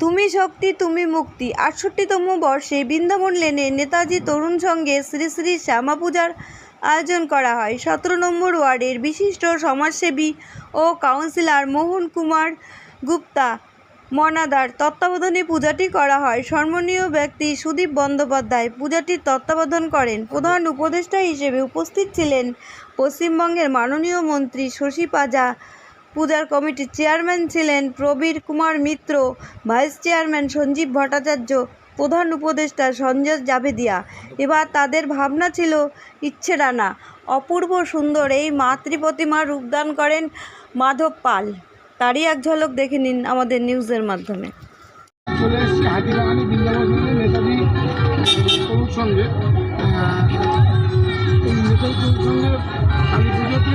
তুমি শক্তি, তুমি মুক্তি। আটষট্টিতম বর্ষে বৃন্দাবন লেনে নেতাজি তরুণ সঙ্গে শ্রী শ্রী শ্যামা পূজার আয়োজন করা হয়। সতেরো নম্বর ওয়ার্ডের বিশিষ্ট সমাজসেবী ও কাউন্সিলর মোহন কুমার গুপ্তা মনাদার তত্ত্বাবধানে পূজাটি করা হয়। সম্মানীয় ব্যক্তি সুদীপ বন্দ্যোপাধ্যায় পূজাটির তত্ত্বাবধান করেন। প্রধান উপদেষ্টা হিসেবে উপস্থিত ছিলেন পশ্চিমবঙ্গের মাননীয় মন্ত্রী শশী পাজা পূজার কমিটির চেয়ারম্যান ছিলেন প্রবীর কুমার মিত্র, ভাইস চেয়ারম্যান সঞ্জীব ভট্টাচার্য, প্রধান উপদেষ্টা সঞ্জয় জাভেদিয়া। এবার তাদের ভাবনা ছিল ইচ্ছেরানা অপূর্ব সুন্দর এই মাতৃ প্রতিমার রূপদান করেন মাধব পাল। তারই এক ঝলক দেখে নিন আমাদের নিউজের মাধ্যমে। চলে এসেছি বৃন্দাবন নেতাজি সঙ্গে। পুজোতে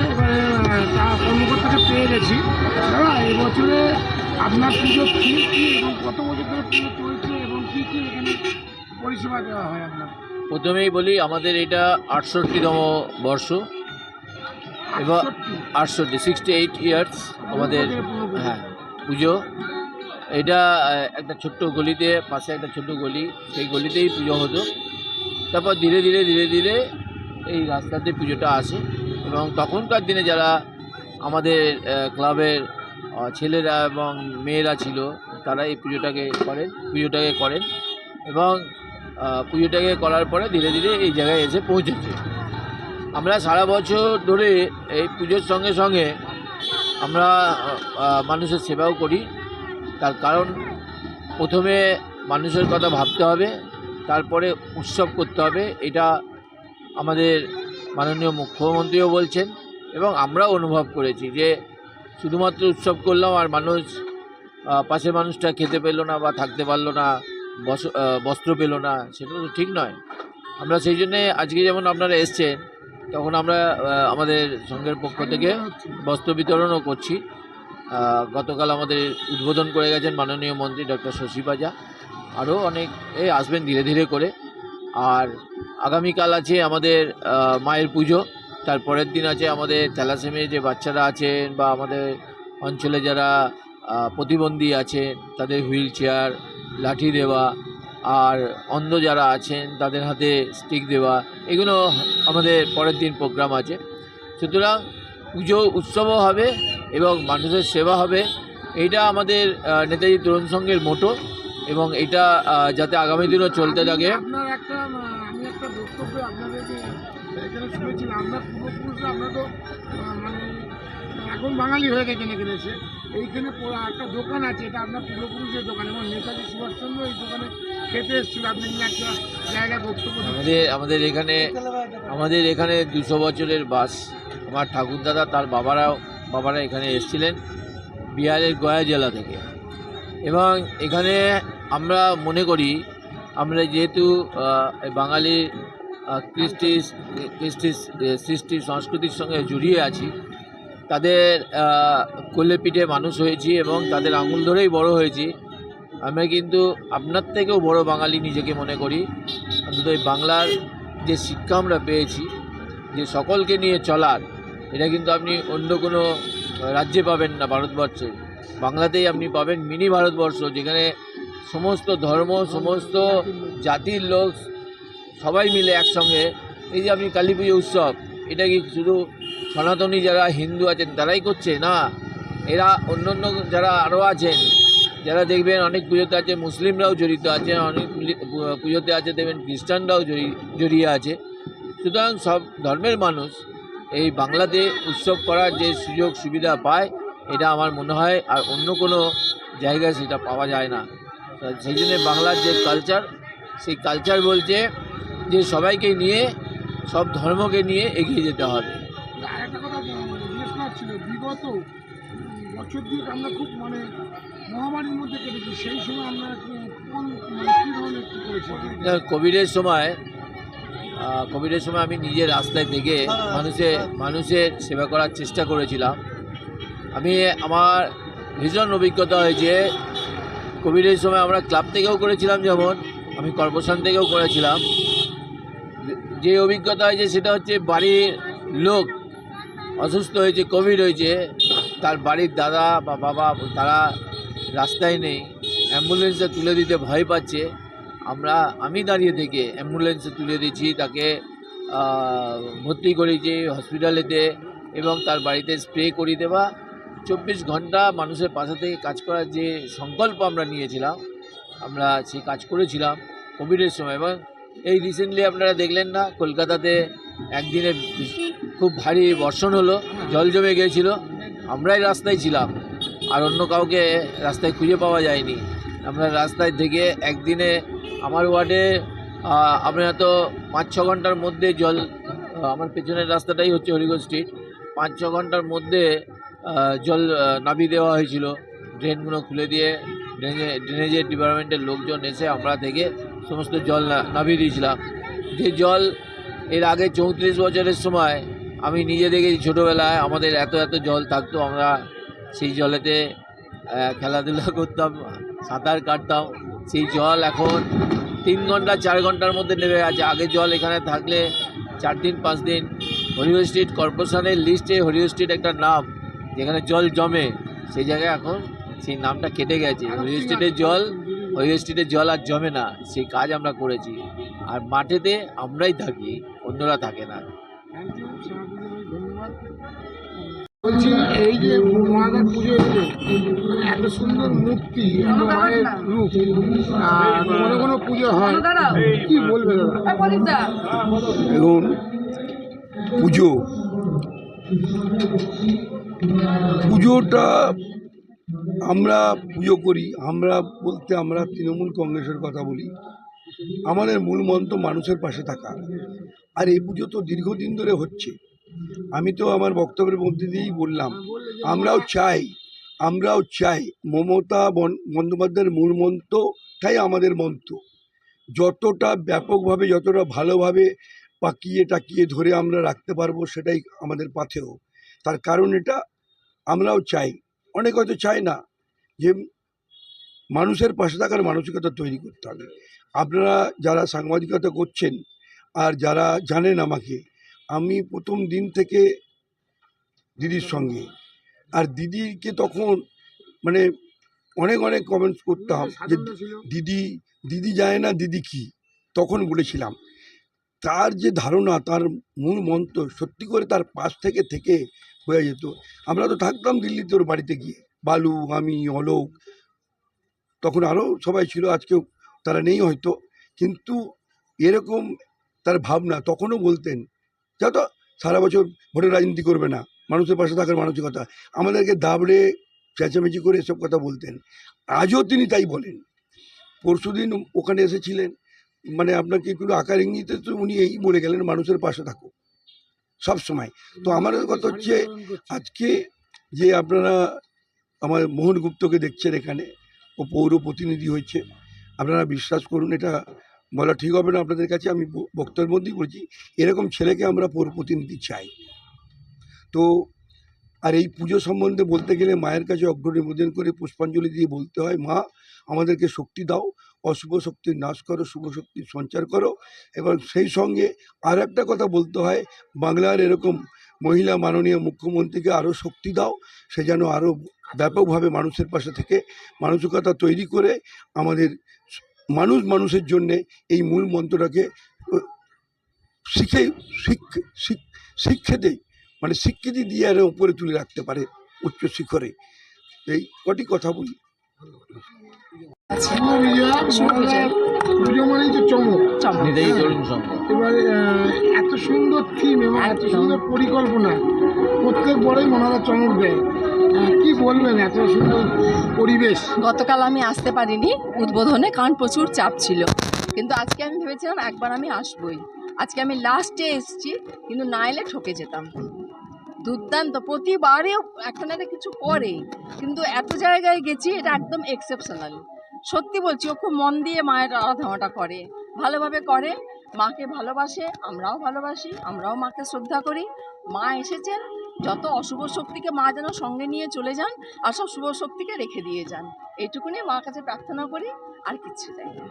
এবারে তা কর্মকর্তাকে পেয়ে গেছি দাদা এবছরে আপনার পুজো কী এবং কত বছর ধরে পুজো চলছে এবং কী কী এখানে পরিষেবা দেওয়া হয় আপনার প্রথমেই বলি, আমাদের এটা আটষট্টিতম বর্ষ আটষট্টি। আটষট্টি সিক্সটি এইট ইয়ার্স আমাদের হ্যাঁ পুজো এটা একটা ছোট্ট গলিতে, পাশে একটা ছোট্ট গলি, সেই গলিতেই পুজো হতো তারপর ধীরে ধীরে ধীরে ধীরে এই রাস্তাতে পুজোটা আসে এবং তখনকার দিনে যারা আমাদের ক্লাবের ছেলেরা এবং মেয়েরা ছিল, তারা এই পুজোটাকে করেন পুজোটাকে করেন এবং পুজোটাকে করার পরে ধীরে ধীরে এই জায়গায় এসে পৌঁছেছে। আমরা সারা বছর ধরে এই পুজোর সঙ্গে সঙ্গে আমরা মানুষের সেবাও করি। তার কারণ, প্রথমে মানুষের কথা ভাবতে হবে, তারপরে উৎসব করতে হবে, এটা আমাদের মাননীয় মুখ্যমন্ত্রীও বলছেন এবং আমরাও অনুভব করেছি যে শুধুমাত্র উৎসব করলাম আর মানুষ পাশের মানুষটা খেতে পেল না বা থাকতে পারল না, বস বস্ত্র পেল না, সেটা তো ঠিক নয়। আমরা সেই জন্যে আজকে যেমন আপনারা এসছেন, তখন আমরা আমাদের সংঘের পক্ষ থেকে বস্ত্র বিতরণও করছি। গতকাল আমাদের উদ্বোধন করে গেছেন মাননীয় মন্ত্রী ডক্টর শশী পাজা। আরও অনেক এ আসবেন ধীরে ধীরে করে। আর আগামীকাল আছে আমাদের মায়ের পুজো। তারপরের দিন আছে আমাদের থ্যালাসেমির যে বাচ্চারা আছেন বা আমাদের অঞ্চলে যারা প্রতিবন্ধী আছেন, তাদের হুইল চেয়ার, লাঠি দেওয়া, আর অন্ধ যারা আছেন, তাদের হাতে স্টিক দেওয়া, এগুলো আমাদের পরের দিন প্রোগ্রাম আছে। সুতরাং পুজো উৎসবও হবে এবং মানুষের সেবা হবে। এইটা আমাদের নেতাজি তরুণ সংঘের মোটো এবং এটা যাতে আগামী দিনও চলতে থাকে। একটা বক্তব্য আপনাদেরকে এখানে শুনেছিলাম। আপনার পূর্বপুরুষরা, আমরা তো মানে এখন বাঙালি হয়ে গেছেন এখানে এসে এইখানে একটা দোকান আছে, এটা আপনার পূর্বপুরুষের দোকান। এবং নেতাজি সুভাষচন্দ্র এই দোকানে খেতে এসেছিল। আপনি একটা জায়গায় বক্তব্য আমাদের আমাদের এখানে আমাদের এখানে দুশো বছরের বাস। আমার ঠাকুরদাদা, তার বাবারাও, বাবারা এখানে এসেছিলেন বিহারের গয়া জেলা থেকে। এবং এখানে আমরা মনে করি আমরা যেহেতু বাঙালি কৃষ্টি কৃষ্টি, সৃষ্টি সংস্কৃতির সঙ্গে জড়িয়ে আছি, তাদের কোলে পিঠে মানুষ হয়েছি এবং তাদের আঙুল ধরেই বড় হয়েছি, আমরা কিন্তু আপনার থেকেও বড় বাঙালি নিজেকে মনে করি। অন্তত এই বাংলার যে শিক্ষা আমরা পেয়েছি, যে সকলকে নিয়ে চলার, এটা কিন্তু আপনি অন্য কোনো রাজ্যে পাবেন না ভারতবর্ষে। বাংলাতেই আপনি পাবেন মিনি ভারতবর্ষ, যেখানে সমস্ত ধর্ম, সমস্ত জাতির লোক সবাই মিলে একসঙ্গে। এই যে আপনি কালী পুজো উৎসব, এটা কি শুধু সনাতনী যারা হিন্দু আছেন, তারাই করছে? না। এরা অন্য অন্য যারা আরও আছেন, যারা দেখবেন অনেক পুজোতে আছে, মুসলিমরাও জড়িত আছে, অনেক পুজোতে আছে, দেখবেন খ্রিস্টানরাও জড়ি- জড়িয়ে আছে। সুতরাং সব ধর্মের মানুষ এই বাংলাতে উৎসব করার যে সুযোগ সুবিধা পায়, এটা আমার মনে হয়, আর অন্য কোনো জায়গায় সেটা পাওয়া যায় না। সেই জন্যে বাংলার যে কালচার সেই কালচার বলছে যে সবাইকে নিয়ে সব ধর্মকে নিয়ে এগিয়ে যেতে হবে। একটা কথা জিজ্ঞেস করার ছিল বিগত বছর দিয়ে আমরা খুব মানে মহামারীর মধ্যে কেটেছি সেই সময় আমরা কি- কোন মানে কোভিডের সময় কোভিডের সময় আমি নিজে রাস্তায় থেকে মানুষের মানুষের সেবা করার চেষ্টা করেছিলাম। আমি আমার ভীষণ অভিজ্ঞতা হয়েছে কোভিডের সময় আমরা ক্লাব থেকেও করেছিলাম যেমন, আমি কর্পোরেশন থেকেও করেছিলাম। যে অভিজ্ঞতা হয়েছে সেটা হচ্ছে বাড়ির লোক অসুস্থ হয়েছে কোভিড হয়েছে, তার বাড়ির দাদা বা বাবা, তারা রাস্তায় নেই অ্যাম্বুলেন্সে তুলে দিতে ভয় পাচ্ছে। আমরা, আমি দাঁড়িয়ে থেকে অ্যাম্বুলেন্সে তুলে দিয়েছি, তাকে ভর্তি করেছি হসপিটালেতে এবং তার বাড়িতে স্প্রে করিয়ে দেওয়া। চব্বিশ ঘণ্টা মানুষের পাশে থেকে কাজ করার যে সংকল্প আমরা নিয়েছিলাম, আমরা সেই কাজ করেছিলাম কোভিডের সময়। এবং এই রিসেন্টলি আপনারা দেখলেন না, কলকাতাতে একদিনে খুব ভারী বর্ষণ হলো, জল জমে গিয়েছিল। আমরাই রাস্তায় ছিলাম, আর অন্য কাউকে রাস্তায় খুঁজে পাওয়া যায়নি। আমরা রাস্তায় থেকে একদিনে আমার ওয়ার্ডে আপনারা তো পাঁচ ছ ঘণ্টার মধ্যে জল আমার পেছনের রাস্তাটাই হচ্ছে হরিগঞ্জ স্ট্রিট। পাঁচ ছ ঘণ্টার মধ্যে জল নামিয়ে দেওয়া হয়েছিল। ড্রেনগুলো খুলে দিয়ে ড্রেনে, ড্রেনেজের ডিপার্টমেন্টের লোকজন এসে আমরা থেকে সমস্ত জল নামিয়ে দিয়েছিলাম। যে জল এর আগে চৌত্রিশ বছরের সময় আমি নিজে দেখেছি ছোটোবেলায়, আমাদের এত এত জল থাকতো, আমরা সেই জলেতে খেলাধুলা করতাম, সাঁতার কাটতাম। সেই জল এখন তিন ঘণ্টা, চার ঘণ্টার মধ্যে নেমে গেছে। আগে জল এখানে থাকলে চার দিন, পাঁচ দিন। হরিহর স্ট্রিট কর্পোরেশনের লিস্টে হরিহর স্ট্রিট একটা নাম। যেখানে জল জমে সেই জায়গায় এখন সেই নামটা কেটে গেছে। হরিহর স্ট্রিটের জল হরিহর স্ট্রিটের জল আর জমে না সেই কাজ আমরা করেছি। আর মাঠেতে আমরাই থাকি অন্যরা থাকে না। বলছি এই যে মহাদার পুজো এলো এত সুন্দর মূর্তি এত মায়ের রূপ। আর কোনো কোনো পুজো হয়? কি বলবে দাদা? এখন পুজো পুজোটা আমরা পুজো করি, আমরা বলতে আমরা তৃণমূল কংগ্রেসের কথা বলি। আমাদের মূল মন্ত্র মানুষের পাশে থাকা। আর এই পুজো তো দীর্ঘদিন ধরে হচ্ছে। আমি তো আমার বক্তব্যের মধ্যে দিয়েই বললাম, আমরাও চাই আমরাও চাই মমতা বন্দ্যোপাধ্যায়ের মূল মন্ত্রটাই আমাদের মন্ত্র। যতটা ব্যাপকভাবে, যতটা ভালোভাবে পাকিয়ে টাকিয়ে ধরে আমরা রাখতে পারব সেটাই আমাদের পাথেও তার কারণ এটা আমরাও চাই। অনেক হয়তো চাই না যে মানুষের পাশে থাকার মানসিকতা তৈরি করতে হবে। আপনারা যারা সাংবাদিকতা করছেন আর যারা জানেন আমাকে আমি প্রথম দিন থেকে দিদির সঙ্গে। আর দিদিকে তখন মানে অনেক অনেক কমেন্টস করতাম যে দিদি দিদি যায় না দিদি কি তখন বলেছিলাম। তার যে ধারণা, তার মূল মন্ত্র সত্যি করে তার পাশ থেকে থেকে হয়ে যেত। আমরা তো থাকতাম দিল্লিতে ওর বাড়িতে গিয়ে। বালু, আমি, অলোক, তখন আরও সবাই ছিল আজকেও তারা নেই হয়তো। কিন্তু এরকম তার ভাবনা তখনও বলতেন যত সারা বছর ভোটের রাজনীতি করবে না, মানুষের পাশে থাকার মানসিকতা। আমাদেরকে দাবড়ে চেঁচামেচি করে এসব কথা বলতেন। আজও তিনি তাই বলেন। পরশুদিন ওখানে এসেছিলেন। মানে আপনাকে একটু আকার ইঙ্গিতে তো উনি এই বলে গেলেন, মানুষের পাশে থাকো। সব সময়। তো আমার কথা হচ্ছে, আজকে যে আপনারা আমার মোহন গুপ্তকে দেখছেন এখানে, ও পৌর প্রতিনিধি হয়েছে, আপনারা বিশ্বাস করুন, এটা বলা ঠিক হবে না আপনাদের কাছে, আমি ব- বক্তব্যের মধ্যেই বলছি, এরকম ছেলেকে আমরা পৌর প্রতিনিধি চাই। তো, আর এই পুজো সম্বন্ধে বলতে গেলে মায়ের কাছে অগ্রণী নিবেদন করে পুষ্পাঞ্জলি দিয়ে বলতে হয়, মা, আমাদেরকে শক্তি দাও অশুভ শক্তির নাশ করো, শুভ শক্তির সঞ্চার করো। এবং সেই সঙ্গে আর একটা কথা বলতে হয়, বাংলার এরকম মহিলা মাননীয় মুখ্যমন্ত্রীকে আরও শক্তি দাও, সে যেন আরও ব্যাপকভাবে মানুষের পাশে থেকে মানসিকতা তৈরি করে আমাদের মানুষ মানুষের জন্যে এই মূল মন্ত্রটাকে শিখ- শিক্ষেতে মানে স্বীকৃতি দিয়ে আরও উপরে তুলে রাখতে পারে উচ্চ শিখরে। এই কটি কথা বলি। এবারে এত সুন্দর থিম এবং এত সুন্দর পরিকল্পনা। প্রত্যেক বড়ই মনারা চমক দেয়। কি বলবেন এত সুন্দর পরিবেশ? গতকাল আমি আসতে পারিনি উদ্বোধনে কারণ প্রচুর চাপ ছিল। কিন্তু আজকে আমি ভেবেছিলাম একবার আমি আসবই। আজকে আমি লাস্টে এসেছি কিন্তু না এলে ঠকে যেতাম। দুর্দান্ত প্রতিবারেও একটা না কিছু করে কিন্তু এত জায়গায় গেছি এটা একদম এক্সেপশনাল সত্যি বলছি, ও খুব মন দিয়ে মায়ের আরাধনাটা করে। ভালোভাবে করে, মাকে ভালোবাসে, আমরাও ভালোবাসি, আমরাও মাকে শ্রদ্ধা করি। মা এসেছেন, যত অশুভ শক্তিকে মা যেন সঙ্গে নিয়ে চলে যান, আর সব শুভ শক্তিকে রেখে দিয়ে যান। এইটুকুনি মার কাছে প্রার্থনা করি, আর কিচ্ছু চাই না।